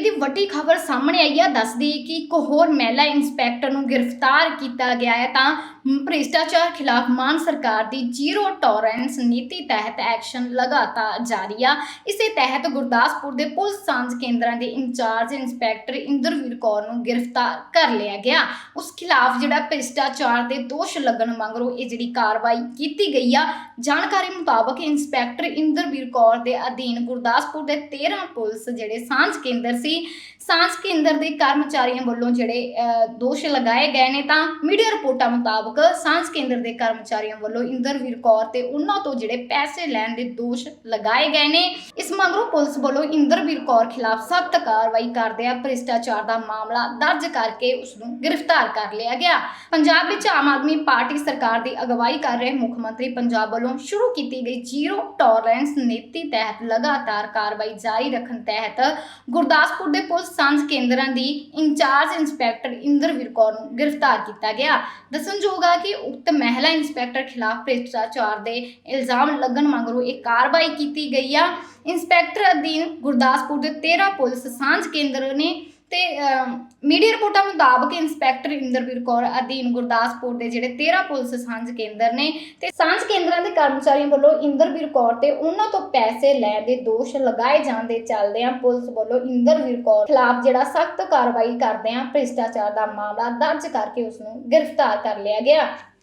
ਦੀ ਵੱਡੀ ਖਬਰ ਸਾਹਮਣੇ ਆਈ ਆ, ਦੱਸਦੀ ਕਿ ਇੱਕ ਹੋਰ ਮਹਿਲਾ ਇੰਸਪੈਕਟਰ ਨੂੰ ਗ੍ਰਿਫਤਾਰ ਕੀਤਾ ਗਿਆ ਹੈ। ਤਾਂ ਭ੍ਰਿਸ਼ਟਾਚਾਰ ਖਿਲਾਫ ਮਾਨ ਸਰਕਾਰ ਦੀ ਜ਼ੀਰੋ ਟੋਲਰੈਂਸ ਨੀਤੀ ਤਹਿਤ ਐਕਸ਼ਨ ਲਗਾਤਾਰ ਜਾਰੀ ਆ। ਇਸੇ ਤਹਿਤ ਗੁਰਦਾਸਪੁਰ ਦੇ ਪੁਲਿਸ ਸਾਂਝ ਕੇਂਦਰਾਂ ਦੇ ਇੰਚਾਰਜ ਇੰਸਪੈਕਟਰ ਇੰਦਰਵੀਰ ਕੌਰ ਨੂੰ ਗ੍ਰਿਫਤਾਰ ਕਰ ਲਿਆ ਗਿਆ। ਉਸ ਖਿਲਾਫ ਜਿਹੜਾ ਭ੍ਰਿਸ਼ਟਾਚਾਰ ਦੇ ਦੋਸ਼ ਲੱਗਣ ਮਗਰੋਂ ਇਹ ਜਿਹੜੀ ਕਾਰਵਾਈ ਕੀਤੀ ਗਈ ਆ, ਜਾਣਕਾਰੀ ਮੁਤਾਬਕ ਇੰਸਪੈਕਟਰ ਇੰਦਰਵੀਰ ਕੌਰ ਦੇ ਅਧੀਨ ਗੁਰਦਾਸਪੁਰ ਦੇ 13 ਪੁਲਿਸ ਜਿਹੜੇ ਸਾਂਝ ਕੇਂਦਰ ਸੀ ਸਾਂਝ ਕੇਂਦਰ ਦੇ ਕਰਮਚਾਰੀਆਂ ਵੱਲੋਂ ਜਿਹੜੇ ਅਹ, ਦੋਸ਼ ਲਗਾਏ ਗਏ ਨੇ ਤਾਂ ਮੀਡੀਆ ਰਿਪੋਰਟਾਂ ਮੁਤਾਬਕ ਸਾਂਝ ਕੇਂਦਰ ਦੇ ਕਰਮਚਾਰੀਆਂ ਵੱਲੋਂ ਇੰਦਰਵੀਰ ਕੌਰ ਤੇ ਉਹਨਾਂ ਤੋਂ ਜਿਹੜੇ ਪੈਸੇ ਲੈਣ ਦੇ ਦੋਸ਼ ਲਗਾਏ ਗਏ ਨੇ। ਇਸ ਪੁਲਿਸ ਵੱਲੋਂ ਇੰਦਰਵੀਰ ਕੌਰ ਖਿਲਾਫ ਸਖਤ ਕਾਰਵਾਈ ਕਰਦਿਆਂ ਭ੍ਰਿਸ਼ਟਾਚਾਰ ਦਾ ਮਾਮਲਾ ਦਰਜ ਕਰਕੇ ਉਸ ਨੂੰ ਗ੍ਰਿਫਤਾਰ ਕਰ ਲਿਆ ਗਿਆ। ਪੰਜਾਬ ਵਿੱਚ ਆਮ ਆਦਮੀ ਪਾਰਟੀ ਸਰਕਾਰ ਦੀ ਅਗਵਾਈ ਕਰ ਰਹੇ ਮੁੱਖ ਮੰਤਰੀ ਪੰਜਾਬ ਵੱਲੋਂ ਸ਼ੁਰੂ ਕੀਤੀ ਗਈ ਜ਼ੀਰੋ ਟੋਲਰੈਂਸ ਨੀਤੀ ਤਹਿਤ ਲਗਾਤਾਰ ਕਾਰਵਾਈ ਜਾਰੀ ਰੱਖਣ ਤਹਿਤ ਗੁਰਦਾਸਪੁਰ ਦੇ ਪੁਲਿਸ ਸਾਂਝ ਕੇਂਦਰਾਂ ਦੀ ਇੰਚਾਰਜ ਇੰਸਪੈਕਟਰ ਇੰਦਰਵੀਰ ਕੌਰ ਨੂੰ ਗ੍ਰਿਫਤਾਰ ਕੀਤਾ ਗਿਆ। ਦੱਸਣਯੋਗ ਹੈ ਕਿ ਉਕਤ ਮਹਿਲਾ ਇੰਸਪੈਕਟਰ ਖਿਲਾਫ ਭ੍ਰਿਸ਼ਟਾਚਾਰ ਦੇ ਇਲਜ਼ਾਮ ਲੱਗਣ ਮਗਰੋਂ ਇਹ ਕਾਰਵਾਈ ਕੀਤੀ ਗਈ ਆ। ਇੰਸਪੈਕਟਰ ਅਧੀਨ ਗੁਰਦਾਸਪੁਰ ਦੇ 13 ਪੁਲਿਸ ਸਾਂਝ ਕੇਂਦਰ ਨੇ ਤੇ ਮੀਡੀਆ ਰਿਪੋਰਟਾਂ ਮੁਤਾਬਕ ਇੰਸਪੈਕਟਰ ਇੰਦਰਵੀਰ ਕੌਰ ਅਧੀਨ ਗੁਰਦਾਸਪੁਰ ਦੇ ਜਿਹੜੇ 13 ਪੁਲਿਸ ਸਾਂਝ ਕੇਂਦਰ ਨੇ ਤੇ ਸਾਂਝ ਕੇਂਦਰਾਂ ਦੇ ਕਰਮਚਾਰੀਆਂ ਵੱਲੋਂ ਇੰਦਰਵੀਰ ਕੌਰ ਤੇ ਉਹਨਾਂ ਤੋਂ ਪੈਸੇ ਲੈਣ ਦੇ ਦੋਸ਼ ਲਗਾਏ ਜਾਣ ਦੇ ਚੱਲਦਿਆਂ ਪੁਲਿਸ ਵੱਲੋਂ ਇੰਦਰਵੀਰ ਕੌਰ ਖਿਲਾਫ ਜਿਹੜਾ ਸਖਤ ਕਾਰਵਾਈ ਕਰਦਿਆਂ ਭ੍ਰਿਸ਼ਟਾਚਾਰ ਦਾ ਮਾਮਲਾ ਦਰਜ ਕਰਕੇ ਉਸ ਨੂੰ ਗ੍ਰਿਫਤਾਰ ਕਰ ਲਿਆ ਗਿਆ।